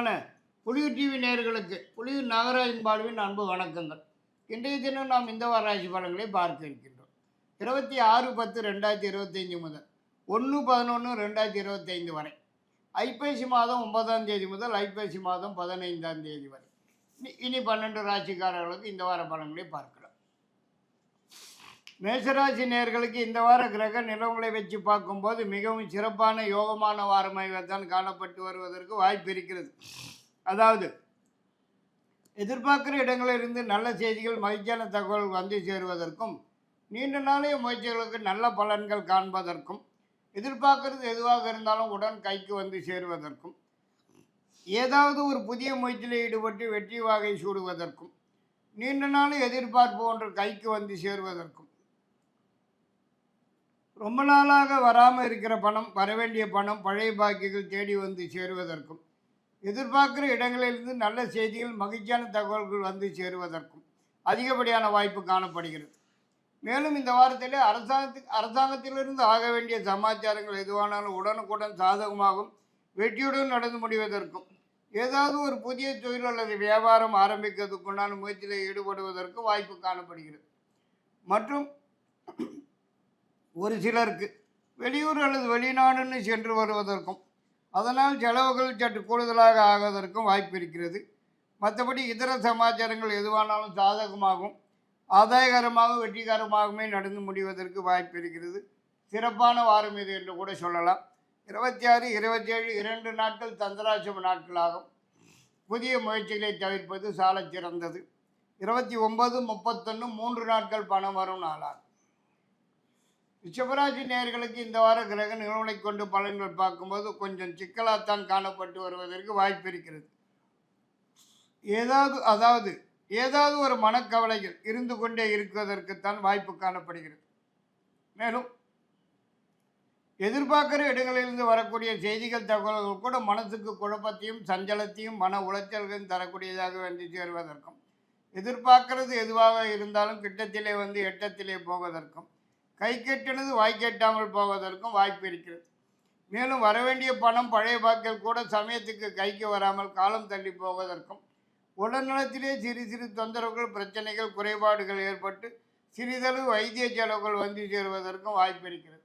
அன்பான புலியூர் டிவி நேர்களுக்கு புலியூர் நாகராஜன் பாலுவின் அன்பு வணக்கங்கள். இன்றைய தினம் நாம் இந்த வார ராசி பலன்களை பார்க்க இருக்கின்றோம். இருபத்தி ஆறு பத்து ரெண்டாயிரத்தி இருபத்தைந்து முதல் ஒன்று பதினொன்று ரெண்டாயிரத்தி இருபத்தைந்து வரை. ஐப்பசி மாதம் ஒன்பதாம் தேதி முதல் ஐப்பசி மாதம் பதினைந்தாம் தேதி வரை. இனி- இனி பன்னெண்டு ராசிக்காரர்களுக்கு இந்த வார பலன்களை பார்க்கலாம். மேசராசி நேர்களுக்கு இந்த வார கிரக நிலவுகளை வச்சு பார்க்கும்போது மிகவும் சிறப்பான யோகமான வாரமாக தான் காணப்பட்டு வருவதற்கு வாய்ப்பு இருக்கிறது. அதாவது எதிர்பார்க்குற இடங்களிலிருந்து நல்ல செய்திகள் மகிழ்ச்சியான தகவல் வந்து சேருவதற்கும் நீண்ட நாளைய முயற்சிகளுக்கு நல்ல பலன்கள் காண்பதற்கும் எதிர்பார்க்கறது எதுவாக இருந்தாலும் உடன் கைக்கு வந்து சேருவதற்கும் ஏதாவது ஒரு புதிய முயற்சியில் ஈடுபட்டு வெற்றி வாகை சூடுவதற்கும் நீண்ட நாள் எதிர்பார்ப்பு ஒன்று கைக்கு வந்து சேருவதற்கும் ரொம்ப நாளாக வராமல் இருக்கிற பணம் வரவேண்டிய பணம் பழைய பாக்கிகள் தேடி வந்து சேருவதற்கும் எதிர்பார்க்குற இடங்களிலிருந்து நல்ல செய்திகள் மகிழ்ச்சியான தகவல்கள் வந்து சேருவதற்கும் அதிகப்படியான வாய்ப்பு காணப்படுகிறது. மேலும் இந்த வாரத்திலே அரசாங்கத்துக்கு அரசாங்கத்திலிருந்து ஆக வேண்டிய சமாச்சாரங்கள் எதுவானாலும் உடனுக்குடன் சாதகமாகும் வெற்றியுடன் நடந்து முடிவதற்கும் ஏதாவது ஒரு புதிய தொழில் அல்லது வியாபாரம் ஆரம்பிக்கிறதுக்குண்டான முயற்சியில் ஈடுபடுவதற்கு வாய்ப்பு காணப்படுகிறது. மற்றும் ஒரு சிலருக்கு வெளியூர் அல்லது வெளிநாடுன்னு சென்று வருவதற்கும் அதனால் செலவுகள் சற்று கூடுதலாக ஆவதற்கும் வாய்ப்பு இருக்கிறது. மற்றபடி இதர சமாச்சாரங்கள் எதுவானாலும் சாதகமாகவும் ஆதாயகரமாக வெற்றிகரமாகவுமே நடந்து முடிவதற்கு வாய்ப்பு இருக்கிறது. சிறப்பான வாரம் இது என்று கூட சொல்லலாம். இருபத்தி ஆறு இருபத்தேழு இரண்டு நாட்கள் தந்திராட்சம நாட்களாகும். புதிய முயற்சிகளை தவிர்ப்பது சால சிறந்தது இருபத்தி ஒன்பது முப்பத்தொன்று மூன்று நாட்கள் பணம் வரும் நாளாகும். ரிஷபராசி நேர்களுக்கு இந்த வார கிரக நிகழ்வுகளை கொண்டு பலன்கள் பார்க்கும்போது கொஞ்சம் சிக்கலாகத்தான் காணப்பட்டு வருவதற்கு வாய்ப்பு இருக்கிறது. ஏதாவது அதாவது ஏதாவது ஒரு மனக்கவலைகள் இருந்து கொண்டே இருக்குவதற்குத்தான் வாய்ப்பு காணப்படுகிறது. மேலும் எதிர்பார்க்கிற இடங்களிலிருந்து வரக்கூடிய செய்திகள் தகவல்கள் கூட மனசுக்கு குழப்பத்தையும் சஞ்சலத்தையும் மன உளைச்சல்களையும் தரக்கூடியதாக வந்து சேருவதற்கும் எதிர்பார்க்கிறது எதுவாக இருந்தாலும் கிட்டத்திலே வந்து எட்டத்திலே போவதற்கும் கை கெட்டினது வாய் கெட்டாமல் போவதற்கும் வாய்ப்பு இருக்கிறது. மேலும் வரவேண்டிய பணம் பழைய பாக்கில் கூட சமயத்துக்கு கைக்கு வராமல் காலம் தள்ளி போவதற்கும் உடல்நலத்திலே சிறு சிறு தொந்தரவுகள் பிரச்சனைகள் குறைபாடுகள் ஏற்பட்டு சிறிதளவு வைத்திய செலவுகள் வந்து சேருவதற்கும் வாய்ப்பு இருக்கிறது.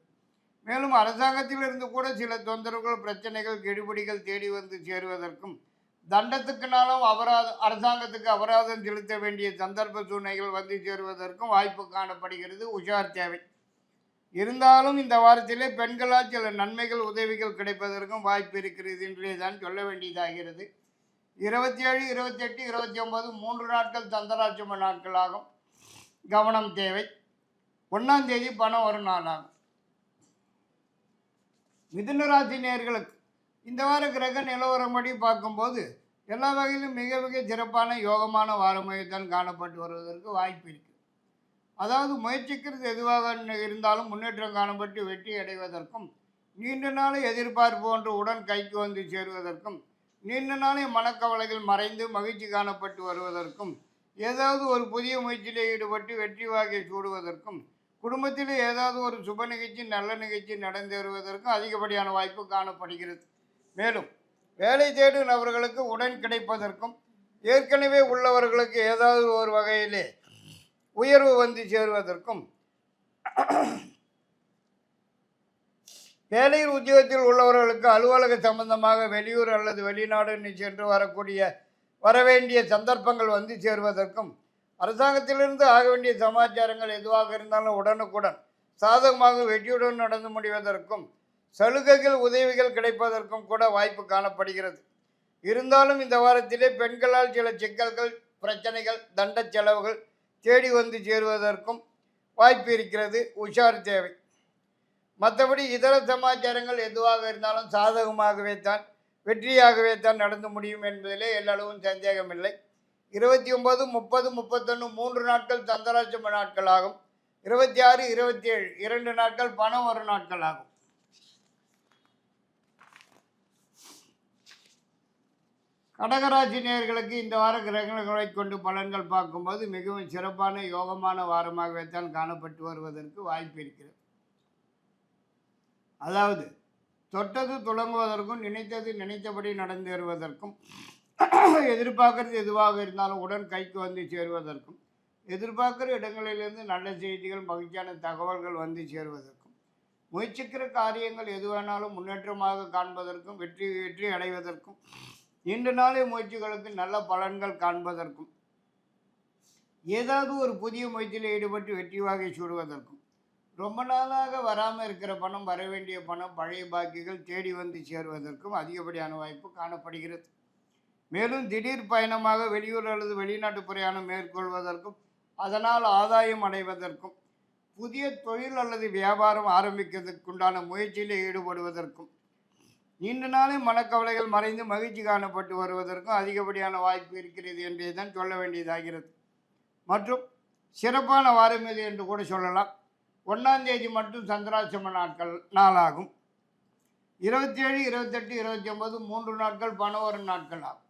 மேலும் அரசாங்கத்திலிருந்து கூட சில தொந்தரவுகள் பிரச்சனைகள் கெடுபிடிகள் தேடி வந்து சேருவதற்கும் தண்டத்துக்குனாலும் அபராதம் அரசாங்கத்துக்கு அபராதம் செலுத்த வேண்டிய சந்தர்ப்ப சூழ்நிலைகள் வந்து சேருவதற்கும் வாய்ப்பு காணப்படுகிறது. உஷார் தேவை. இருந்தாலும் இந்த வாரத்திலே பெண்களால் சில நன்மைகள் உதவிகள் கிடைப்பதற்கும் வாய்ப்பு இருக்கிறது என்றே தான் சொல்ல வேண்டியதாகிறது. இருபத்தி ஏழு இருபத்தெட்டு இருபத்தி ஒன்பது மூன்று நாட்கள் தந்தராட்சம நாட்களாகும் கவனம் தேவை. ஒன்றாம் தேதி பணம் ஒரு நாளாகும் மிதுனராசி நேர்களுக்கு இந்த வார கிரக நிலவரப்படி பார்க்கும்போது எல்லா வகையிலும் மிக மிக சிறப்பான யோகமான வாரமாகத்தான் காணப்பட்டு வருவதற்கு வாய்ப்பு இருக்குது அதாவது முயற்சிக்கிறது எதுவாக இருந்தாலும் முன்னேற்றம் காணப்பட்டு வெற்றி அடைவதற்கும் நீண்ட நாளை எதிர்பார்ப்பு ஒன்று உடன் கைக்கு வந்து சேருவதற்கும் நீண்ட நாளை மனக்கவலைகள் மறைந்து மகிழ்ச்சி காணப்பட்டு வருவதற்கும் ஏதாவது ஒரு புதிய முயற்சியில் ஈடுபட்டு வெற்றி வாகை சூடுவதற்கும் குடும்பத்தில் ஏதாவது ஒரு சுப நிகழ்ச்சி நல்ல நிகழ்ச்சி நடந்தேறுவதற்கும் அதிகப்படியான வாய்ப்பு காணப்படுகிறது. மேலும் வேலை தேடும் நபர்களுக்கு உடன் கிடைப்பதற்கும் ஏற்கனவே உள்ளவர்களுக்கு ஏதாவது ஒரு வகையிலே உயர்வு வந்து சேருவதற்கும் வேலையில் உத்தியோகத்தில் உள்ளவர்களுக்கு அலுவலக சம்பந்தமாக வெளியூர் அல்லது வெளிநாடு சென்று வரக்கூடிய வரவேண்டிய சந்தர்ப்பங்கள் வந்து சேருவதற்கும் அரசாங்கத்திலிருந்து ஆக வேண்டிய சமாச்சாரங்கள் எதுவாக இருந்தாலும் உடனுக்குடன் சாதகமாக வெற்றியுடன் நடந்து முடிவதற்கும் சலுகைகள் உதவிகள் கிடைப்பதற்கும் கூட வாய்ப்பு காணப்படுகிறது. இருந்தாலும் இந்த வாரத்திலே பெண்களால் சில சிக்கல்கள் பிரச்சனைகள் தண்ட செலவுகள் தேடி வந்து சேருவதற்கும் வாய்ப்பு இருக்கிறது. உஷார் தேவை. மற்றபடி இதர சமாச்சாரங்கள் எதுவாக இருந்தாலும் சாதகமாகவே தான் வெற்றியாகவே தான் நடந்து முடியும் என்பதிலே எல்லளவும் சந்தேகமில்லை. இருபத்தி ஒன்பது முப்பது முப்பத்தொன்று மூன்று நாட்கள் தந்தராட்சம நாட்கள் ஆகும். இருபத்தி ஆறு இருபத்தி ஏழு இரண்டு நாட்கள் பணம் ஒரு நாட்கள் ஆகும். கடகராசி நேர்களுக்கு இந்த வார கிரகங்களை கொண்டு பலன்கள் பார்க்கும்போது மிகவும் சிறப்பான யோகமான வாரமாகவே தான் காணப்பட்டு வருவதற்கு வாய்ப்பு இருக்கிறது. அதாவது தொட்டது துளங்குவதற்கும் நினைத்தது நினைத்தபடி நடந்தேறுவதற்கும் எதிர்பார்க்கறது எதுவாக இருந்தாலும் உடன் கைக்கு வந்து சேருவதற்கும் எதிர்பார்க்குற இடங்களிலிருந்து நல்ல செய்திகள் மகிழ்ச்சியான தகவல்கள் வந்து சேருவதற்கும் முயற்சிக்கிற காரியங்கள் எது வேணாலும் முன்னேற்றமாக காண்பதற்கும் வெற்றி வெற்றி அடைவதற்கும் நீண்ட நாளே முயற்சிகளுக்கு நல்ல பலன்கள் காண்பதற்கும் ஏதாவது ஒரு புதிய முயற்சியில் ஈடுபட்டு வெற்றி வாகை சூடுவதற்கும் ரொம்ப நாளாக வராமல் இருக்கிற பணம் வர வேண்டிய பணம் பழைய பாக்கிகள் தேடி வந்து சேருவதற்கும் அதிகப்படியான வாய்ப்பு காணப்படுகிறது. மேலும் திடீர் பயணமாக வெளியூர் அல்லது வெளிநாட்டு பிரயாணம் மேற்கொள்வதற்கும் அதனால் ஆதாயம் அடைவதற்கும் புதிய தொழில் அல்லது வியாபாரம் ஆரம்பிக்கிறதுக்குண்டான முயற்சியில் ஈடுபடுவதற்கும் நீண்ட நாளே மனக்கவலைகள் மறைந்து மகிழ்ச்சி காணப்பட்டு வருவதற்கும் அதிகப்படியான வாய்ப்பு இருக்கிறது என்றே தான் சொல்ல வேண்டியதாகிறது. மற்றும் சிறப்பான வாரம் இது என்று கூட சொல்லலாம். ஒன்றாம் தேதி மட்டும் சந்திராசிரம நாட்கள் நாளாகும். இருபத்தி ஏழு இருபத்தெட்டு இருபத்தி ஒன்பது மூன்று நாட்கள் பணவர நாட்கள் ஆகும்.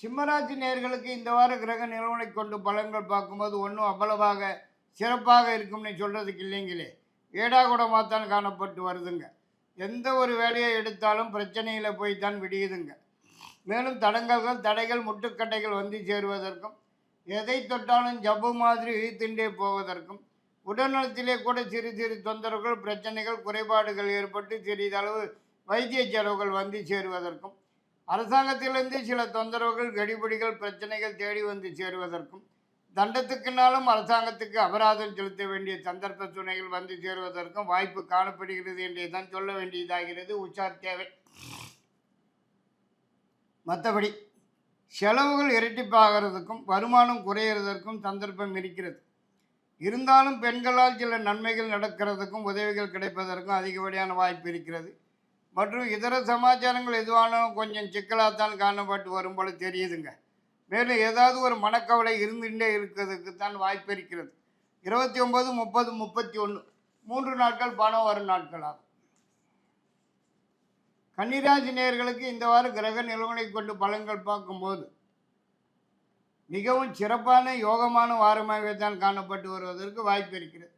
சிம்மராசி நேர்களுக்கு இந்த வார கிரக நிலவனை கொண்டு பலன்கள் பார்க்கும்போது ஒன்றும் அவ்வளவாக சிறப்பாக இருக்கும்னு சொல்கிறதுக்கு இல்லைங்களே. ஏடாகுடமாகத்தான் காணப்பட்டு வருதுங்க. எந்த ஒரு வேலையை எடுத்தாலும் பிரச்சனையில் போய் தான் விடியுதுங்க. மேலும் தடங்கல்கள் தடைகள் முட்டுக்கட்டைகள் வந்து சேருவதற்கும் எதை தொட்டாலும் ஜப்பு மாதிரி இழுத்துண்டே போவதற்கும் உடல்நலத்திலே கூட சிறு சிறு தொந்தரவுகள் பிரச்சனைகள் குறைபாடுகள் ஏற்பட்டு சிறிதளவு வைத்திய செலவுகள் வந்து சேருவதற்கும் அரசாங்கத்திலிருந்து சில தொந்தரவுகள் கடிபிடிகள் பிரச்சனைகள் தேடி வந்து சேருவதற்கும் தண்டத்துக்குனாலும் அரசாங்கத்துக்கு அபராதம் செலுத்த வேண்டிய சந்தர்ப்ப சூழ்நிலைகள் வந்து சேருவதற்கும் வாய்ப்பு காணப்படுகிறது என்றே தான் சொல்ல வேண்டியதாகிறது. உஷார் தேவை. மற்றபடி செலவுகள் இரட்டிப்பாகிறதுக்கும் வருமானம் குறையிறதற்கும் சந்தர்ப்பம் இருக்கிறது. இருந்தாலும் பெண்களால் சில நன்மைகள் நடக்கிறதுக்கும் உதவிகள் கிடைப்பதற்கும் அதிகப்படியான வாய்ப்பு இருக்கிறது. மற்றும் இதர சமாச்சாரங்கள் எதுவானாலும் கொஞ்சம் சிக்கலாகத்தான் காணப்பட்டு வரும் போல தெரியுதுங்க. மேலும் ஏதாவது ஒரு மனக்கவலை இருந்துகிட்டே இருக்கிறதுக்கு தான் வாய்ப்பு இருக்கிறது. இருபத்தி ஒன்பது முப்பது முப்பத்தி ஒன்று மூன்று நாட்கள் பணம் வரும் நாட்கள் ஆகும் கன்னிராசி நேயர்களுக்கு இந்த வாரம் கிரக நிலவனை கொண்டு பலன்கள் பார்க்கும்போது மிகவும் சிறப்பான யோகமான வாரமாகவே தான் காணப்பட்டு வருவதற்கு வாய்ப்பு இருக்கிறது.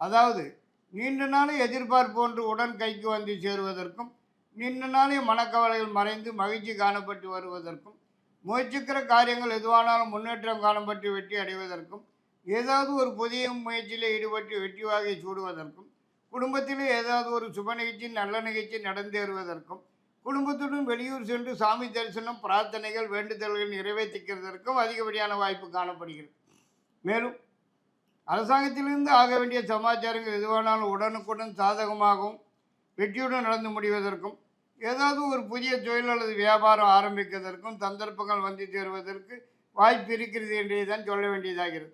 அதாவது நீண்ட நாளை எதிர்பார்ப்பு ஒன்று உடன் கைக்கு வந்து சேருவதற்கும் நீண்ட நாளே மனக்கவலைகள் மறைந்து மகிழ்ச்சி காணப்பட்டு வருவதற்கும் முயற்சிக்கிற காரியங்கள் எதுவானாலும் முன்னேற்றம் காணப்பட்டு வெற்றி அடைவதற்கும் ஏதாவது ஒரு புதிய முயற்சியில் ஈடுபட்டு வெற்றி வாகை சூடுவதற்கும் குடும்பத்திலே ஏதாவது ஒரு சுப நிகழ்ச்சி நல்ல நிகழ்ச்சி நடந்தேறுவதற்கும் குடும்பத்துடன் வெளியூர் சென்று சாமி தரிசனம் பிரார்த்தனைகள் வேண்டுதல்கள் நிறைவேற்றிக்கிறதற்கும் அதிகப்படியான வாய்ப்பு காணப்படுகிறது. மேலும் அரசாங்கத்திலிருந்து ஆக வேண்டிய சமாச்சாரங்கள் எதுவானாலும் உடனுக்குடன் சாதகமாகவும் வெற்றியுடன் நடந்து முடிவதற்கும் ஏதாவது ஒரு புதிய தொழில் அல்லது வியாபாரம் ஆரம்பிப்பதற்கும் சந்தர்ப்பங்கள் வந்து சேருவதற்கு வாய்ப்பு இருக்கிறது என்றே தான் சொல்ல வேண்டியதாகிறது.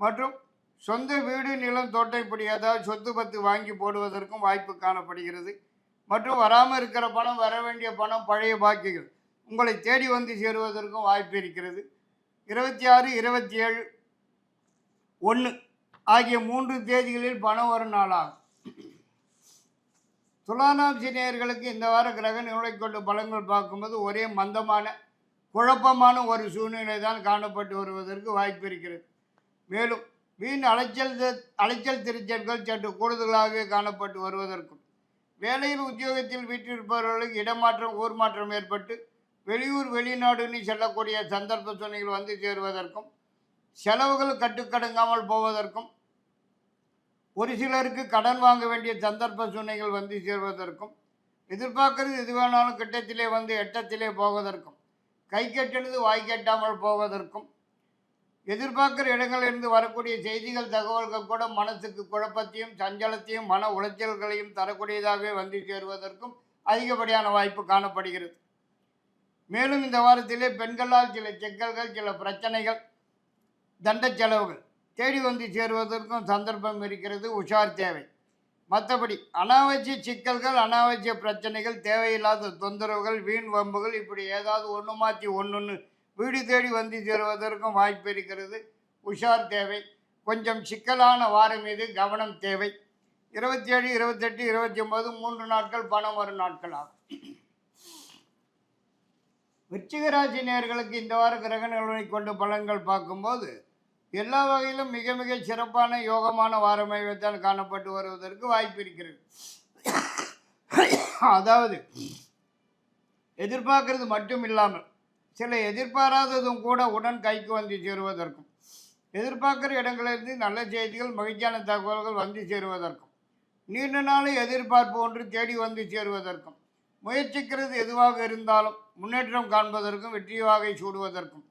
மற்றும் சொந்த வீடு நிலம் தோட்டம் இப்படி ஏதாவது சொத்து பத்து வாங்கி போடுவதற்கும் வாய்ப்பு காணப்படுகிறது. மற்றும் வராமல் இருக்கிற பணம் வர வேண்டிய பணம் பழைய பாக்கிகள் உங்களை தேடி வந்து சேருவதற்கும் வாய்ப்பு இருக்கிறது. இருபத்தி ஆறு இருபத்தி ஏழு ஒன்று ஆகிய மூன்று தேதிகளில் பணம் வரும் நாளாகும். துலானாம் நேயர்களுக்கு இந்த வார கிரக நிலை கொண்டு பலங்கள் பார்க்கும்போது ஒரே மந்தமான குழப்பமான ஒரு சூழ்நிலை தான் காணப்பட்டு வருவதற்கு வாய்ப்பு இருக்கிறது. மேலும் வீண் அலைச்சல் அலைச்சல் திருச்சல்கள் சற்று கூடுதலாகவே காணப்பட்டு வருவதற்கும் வேலையில் உத்தியோகத்தில் வீட்டிருப்பவர்களுக்கு இடமாற்றம் ஊர் மாற்றம் ஏற்பட்டு வெளியூர் வெளிநாடுன்னு செல்லக்கூடிய சந்தர்ப்ப சூழ்நிலைகள் வந்து சேருவதற்கும் செலவுகள் கட்டுக்கடங்காமல் போவதற்கும் ஒரு சிலருக்கு கடன் வாங்க வேண்டிய சந்தர்ப்ப சூழ்நிலைகள் வந்து சேர்வதற்கும் எதிர்பார்க்கறது எது வேணாலும் கிட்டத்திலே வந்து எட்டத்திலே போவதற்கும் கை கட்டினது வாய் கட்டாமல் போவதற்கும் எதிர்பார்க்குற இடங்களிலிருந்து வரக்கூடிய செய்திகள் தகவல்கள் கூட மனசுக்கு குழப்பத்தையும் சஞ்சலத்தையும் மன உளைச்சல்களையும் தரக்கூடியதாகவே வந்து சேருவதற்கும் அதிகப்படியான வாய்ப்பு காணப்படுகிறது. மேலும் இந்த வாரத்திலே பெண்களால் சில சிக்கல்கள் சில பிரச்சனைகள் தண்ட செலவுகள் தேடி வந்து சேருவதற்கும் சந்தர்ப்பம் இருக்கிறது உஷார் தேவை. மற்றபடி அனாவசிய சிக்கல்கள் அனாவசிய பிரச்சனைகள் தேவையில்லாத தொந்தரவுகள் வீண் வம்புகள் இப்படி ஏதாவது ஒன்று மாற்றி ஒன்று வீடு தேடி வந்து சேருவதற்கும் வாய்ப்பு இருக்கிறது. உஷார் தேவை. கொஞ்சம் சிக்கலான வாரம் மீது கவனம் தேவை. இருபத்தி ஏழு இருபத்தெட்டு இருபத்தி ஒன்பது மூன்று நாட்கள் பணம் வரும் நாட்கள் ஆகும். விருச்சிகராசி நேர்களுக்கு இந்த வார கிரக கொண்டு பலன்கள் பார்க்கும்போது எல்லா வகையிலும் மிக மிக சிறப்பான யோகமான வாரமாகத்தான் காணப்பட்டு வருவதற்கு வாய்ப்பு இருக்கிறது. அதாவது எதிர்பார்க்கறது மட்டும் இல்லாமல் சில எதிர்பாராததும் கூட உடன் கைக்கு வந்து சேருவதற்கும் எதிர்பார்க்குற இடங்களிலிருந்து நல்ல செய்திகள் மகிழ்ச்சியான தகவல்கள் வந்து சேருவதற்கும் நீண்ட நாளை எதிர்பார்ப்பு ஒன்று தேடி வந்து சேருவதற்கும் முயற்சிக்கிறது எதுவாக இருந்தாலும் முன்னேற்றம் காண்பதற்கும் வெற்றி வாகை சூடுவதற்கும்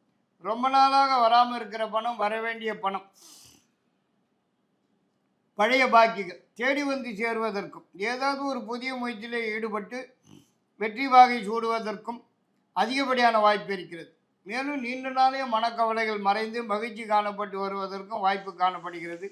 ரொம்ப நாளாக வராமல் இருக்கிற பணம் வர வேண்டிய பணம். பழைய பாக்கிகள் தேடி வந்து சேருவதற்கும் ஏதாவது ஒரு புதிய முயற்சியில் ஈடுபட்டு வெற்றி வாகை சூடுவதற்கும் அதிகப்படியான வாய்ப்பு இருக்கிறது. மேலும் நீண்ட நாளே மனக்கவலைகள் மறைந்து மகிழ்ச்சி காணப்பட்டு வருவதற்கும் வாய்ப்பு காணப்படுகிறது.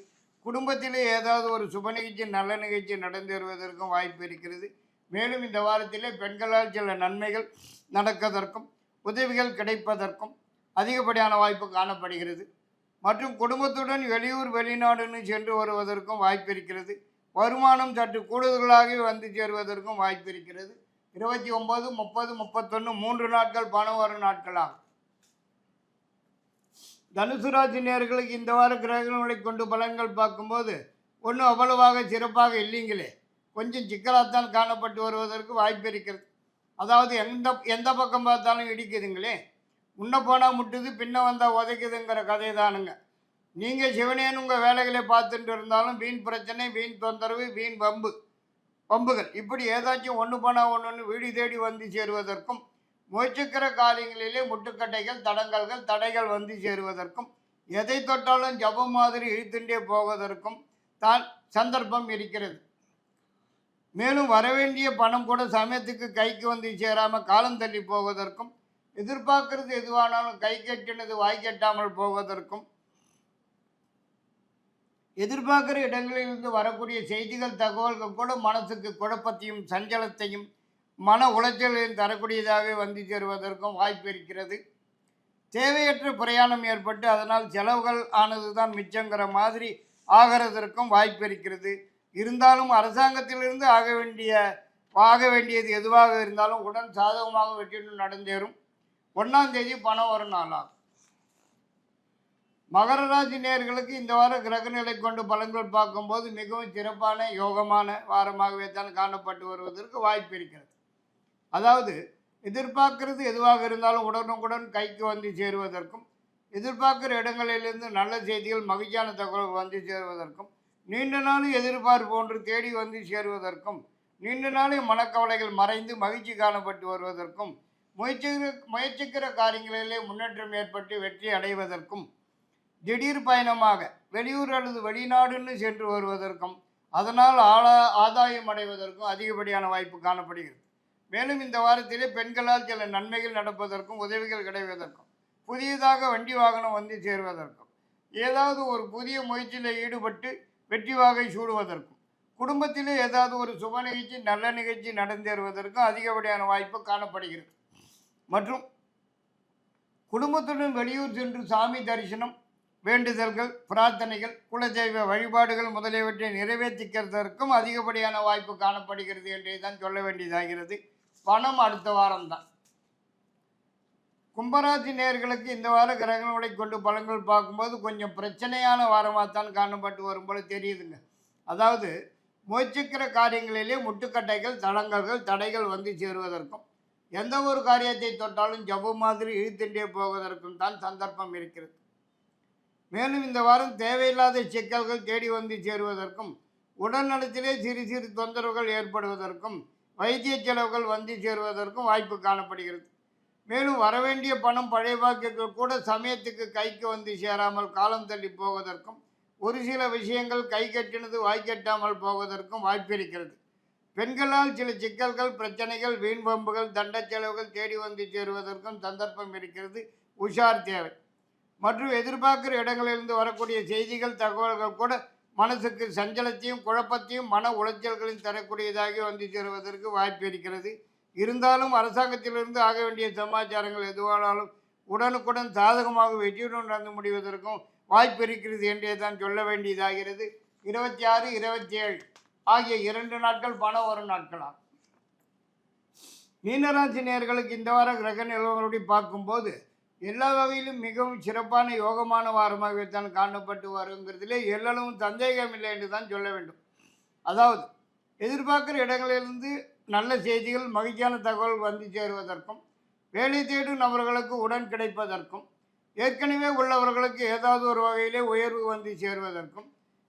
குடும்பத்திலே ஏதாவது ஒரு சுப நிகழ்ச்சி நல்ல நிகழ்ச்சி நடந்து வருவதற்கும் வாய்ப்பு இருக்கிறது. மேலும் இந்த வாரத்திலே பெண்களால் சில நன்மைகள் நடக்கதற்கும் உதவிகள் கிடைப்பதற்கும் அதிகப்படியான வாய்ப்பு காணப்படுகிறது. மற்றும் குடும்பத்துடன் வெளியூர் வெளிநாடுன்னு சென்று வருவதற்கும் வாய்ப்பு இருக்கிறது வருமானம் சற்று கூடுதலாக வந்து சேருவதற்கும் வாய்ப்பு இருக்கிறது இருபத்தி ஒன்பது முப்பது முப்பத்தொன்று மூன்று நாட்கள் பணம் வரும் நாட்களாகும். தனுசு ராசி நேர்களுக்கு இந்த வார கிரகங்களை கொண்டு பலன்கள் பார்க்கும்போது ஒன்றும் அவ்வளவாக சிறப்பாக இல்லைங்களே. கொஞ்சம் சிக்கலாகத்தான் காணப்பட்டு வருவதற்கு வாய்ப்பு இருக்கிறது அதாவது எந்த எந்த பக்கம் பார்த்தாலும் இடிக்குதுங்களே. முன்ன போனால் முட்டுது பின்ன வந்தால் உதைக்குதுங்கிற கதை தானுங்க நீங்கள் சிவனேன்னு உங்கள் வேலைகளை பார்த்துட்டு இருந்தாலும் வீண் பிரச்சனை வீண் தொந்தரவு வீண் வம்பு. வம்புகள். இப்படி ஏதாச்சும் ஒன்று போனால் ஒன்று வீடு தேடி வந்து சேருவதற்கும் முயற்சிக்கிற காரியங்களிலே முட்டுக்கட்டைகள் தடங்கல்கள் தடைகள் வந்து சேருவதற்கும் எதை தொட்டாலும் ஜபம் மாதிரி இழுத்துண்டே போவதற்கும் தான் சந்தர்ப்பம் இருக்கிறது. மேலும் வரவேண்டிய பணம் கூட சமயத்துக்கு கைக்கு வந்து சேராமல் காலம் தள்ளி போவதற்கும் எதிர்பார்க்கறது எதுவானாலும் கை கட்டினது வாய் கட்டாமல் போவதற்கும் எதிர்பார்க்குற இடங்களிலிருந்து வரக்கூடிய செய்திகள் தகவல்கள் கூட மனசுக்கு குழப்பத்தையும் சஞ்சலத்தையும் மன உளைச்சலையும் தரக்கூடியதாகவே வந்து சேருவதற்கும் வாய்ப்பு இருக்கிறது. தேவையற்ற பிரயாணம் ஏற்பட்டு அதனால் செலவுகள் ஆனது தான் மிச்சங்கிற மாதிரி ஆகிறதற்கும் வாய்ப்பு இருக்கிறது. இருந்தாலும் அரசாங்கத்திலிருந்து ஆக வேண்டிய ஆக வேண்டியது எதுவாக இருந்தாலும் உடன் சாதகமாக வெற்றியுடன் நடந்தேறும். ஒன்றாம் தேதி பணம் வரும் நாளாகும். மகர ராசி நேயர்களுக்கு இந்த வார கிரகநிலை கொண்டு பலன்கள் பார்க்கும்போது மிகவும் சிறப்பான யோகமான வாரமாகவே தான் காணப்பட்டு வருவதற்கு வாய்ப்பு இருக்கிறது. அதாவது எதிர்பார்க்கிறது எதுவாக இருந்தாலும் உடனுக்குடன் கைக்கு வந்து சேருவதற்கும் எதிர்பார்க்கிற இடங்களிலிருந்து நல்ல செய்திகள் மகிழ்ச்சியான தகவல் வந்து சேருவதற்கும் நீண்ட நாளும் எதிர்பார்ப்பு ஒன்று தேடி வந்து சேருவதற்கும் நீண்ட நாளும் மனக்கவலைகள் மறைந்து மகிழ்ச்சி காணப்பட்டு வருவதற்கும் முயற்சிக்கிற முயற்சிக்கிற காரியங்களிலே முன்னேற்றம் ஏற்பட்டு வெற்றி அடைவதற்கும் திடீர் பயணமாக வெளியூர் அல்லது வெளிநாடுன்னு சென்று வருவதற்கும் அதனால் ஆளா ஆதாயம் அடைவதற்கும் அதிகப்படியான வாய்ப்பு காணப்படுகிறது. மேலும் இந்த வாரத்திலே பெண்களால் சில நன்மைகள் நடப்பதற்கும் உதவிகள் கிடைவதற்கும் புதியதாக வண்டி வாகனம் வந்து சேருவதற்கும் ஏதாவது ஒரு புதிய முயற்சியில் ஈடுபட்டு வெற்றி வாகை சூடுவதற்கும் குடும்பத்திலே ஏதாவது ஒரு சுப நிகழ்ச்சி நல்ல நிகழ்ச்சி நடந்தேறுவதற்கும் அதிகப்படியான வாய்ப்பு காணப்படுகிறது. மற்றும் குடும்பத்துடன் வெளியூர் சென்று சாமி தரிசனம் வேண்டுதல்கள் பிரார்த்தனைகள் குலதெய்வ வழிபாடுகள் முதலியவற்றை நிறைவேற்றிக்கிறதற்கும் அதிகப்படியான வாய்ப்பு காணப்படுகிறது என்றே தான் சொல்ல வேண்டியதாகிறது. பணம் அடுத்த வாரம்தான். கும்பராசி நேர்களுக்கு இந்த வார கிரகங்களை கொண்டு பலன்கள் பார்க்கும்போது கொஞ்சம் பிரச்சனையான வாரமாக தான் காணப்பட்டு வரும் போல தெரியுதுங்க. அதாவது முயற்சிக்கிற காரியங்களிலே முட்டுக்கட்டைகள் தடங்கல்கள் தடைகள் வந்து சேருவதற்கும். எந்த ஒரு காரியத்தை தொட்டாலும் ஜவ்வு மாதிரி இழுத்துட்டே போவதற்கும் தான் சந்தர்ப்பம் இருக்கிறது. மேலும் இந்த வாரம் தேவையில்லாத சிக்கல்கள் தேடி வந்து சேருவதற்கும் உடல்நலத்திலே சிறு சிறு தொந்தரவுகள் ஏற்படுவதற்கும் வைத்திய செலவுகள் வந்து சேருவதற்கும் வாய்ப்பு காணப்படுகிறது. மேலும் வரவேண்டிய பணம் பழைய வாக்குகள் கூட சமயத்துக்கு கைக்கு வந்து சேராமல் காலம் தள்ளி போவதற்கும் ஒரு சில விஷயங்கள் கை கட்டினது வாய்க்கட்டாமல் போவதற்கும் வாய்ப்பு இருக்கிறது. பெண்களால் சில சிக்கல்கள் பிரச்சனைகள் வீண் பம்புகள் தண்ட செலவுகள் தேடி வந்து சேருவதற்கும் சந்தர்ப்பம் இருக்கிறது. உஷார் தேவை. மற்றும் எதிர்பார்க்கிற இடங்களிலிருந்து வரக்கூடிய செய்திகள் தகவல்கள் கூட மனசுக்கு சஞ்சலத்தையும் குழப்பத்தையும் மன உளைச்சல்களையும் தரக்கூடியதாக வந்து சேருவதற்கு வாய்ப்பு இருக்கிறது. இருந்தாலும் அரசாங்கத்திலிருந்து ஆக வேண்டிய சமாச்சாரங்கள் எதுவானாலும் உடனுக்குடன் சாதகமாக வெற்றியுடன் நடந்து முடிவதற்கும் வாய்ப்பு இருக்கிறது என்றே தான் சொல்ல வேண்டியதாகிறது. இருபத்தி ஆறு இருபத்தி ஏழு. ஆகிய இரண்டு நாட்கள் பணம் வரும் நாட்களாகும் மீனராசி நேயர்களுக்கு இந்த வார கிரக நிலவரப்படி பார்க்கும்போது எல்லா வகையிலும் மிகவும் சிறப்பான யோகமான வாரமாகவே தான் காணப்பட்டு வருங்கிறதுலே எல்லளவும் சந்தேகம் இல்லை என்று தான் சொல்ல வேண்டும். அதாவது எதிர்பார்க்குற இடங்களிலிருந்து நல்ல செய்திகள் மகிழ்ச்சியான தகவல் வந்து சேருவதற்கும் வேலை தேடும் நபர்களுக்கு உடன் கிடைப்பதற்கும் ஏற்கனவே உள்ளவர்களுக்கு ஏதாவது ஒரு வகையிலே உயர்வு வந்து சேருவதற்கும்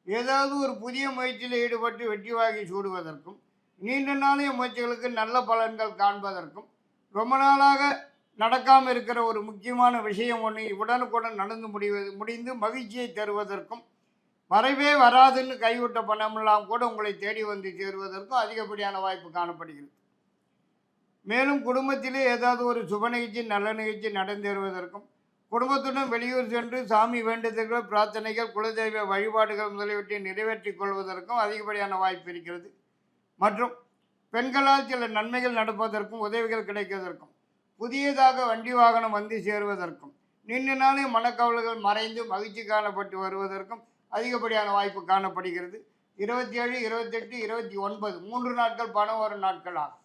ஏதாவது ஒரு புதிய முயற்சியில் ஈடுபட்டு வெற்றி வாங்கி சூடுவதற்கும் நீண்ட நாளைய முயற்சிகளுக்கு நல்ல பலன்கள் காண்பதற்கும் ரொம்ப நாளாக நடக்காமல் இருக்கிற ஒரு முக்கியமான விஷயம் ஒன்று உடனுக்குடன் நடந்து முடிவது முடிந்து மகிழ்ச்சியை தருவதற்கும் வரவே வராதுன்னு கைவிட்ட பணமெல்லாம் கூட உங்களை தேடி வந்து சேருவதற்கும் அதிகப்படியான வாய்ப்பு காணப்படுகிறது. மேலும் குடும்பத்திலே ஏதாவது ஒரு சுப நிகழ்ச்சி நல்ல நிகழ்ச்சி நடந்தேறுவதற்கும் குடும்பத்துடன் வெளியூர் சென்று சாமி வேண்டுதல்கள் பிரார்த்தனைகள் குலதெய்வ வழிபாடுகள் முதலியவற்றை நிறைவேற்றிக் கொள்வதற்கும் அதிகப்படியான வாய்ப்பு இருக்கிறது. மற்றும் பெண்களால் சில நன்மைகள் நடப்பதற்கும் உதவிகள் கிடைப்பதற்கும் புதியதாக வண்டி வாகனம் வந்து சேருவதற்கும் நீண்ட நாளே மனக்கவலைகள் மறைந்து மகிழ்ச்சி காணப்பட்டு வருவதற்கும் அதிகப்படியான வாய்ப்பு காணப்படுகிறது. இருபத்தி ஏழு இருபத்தெட்டு இருபத்தி ஒன்பது மூன்று நாட்கள் பணம் வரும் நாட்கள் ஆகும்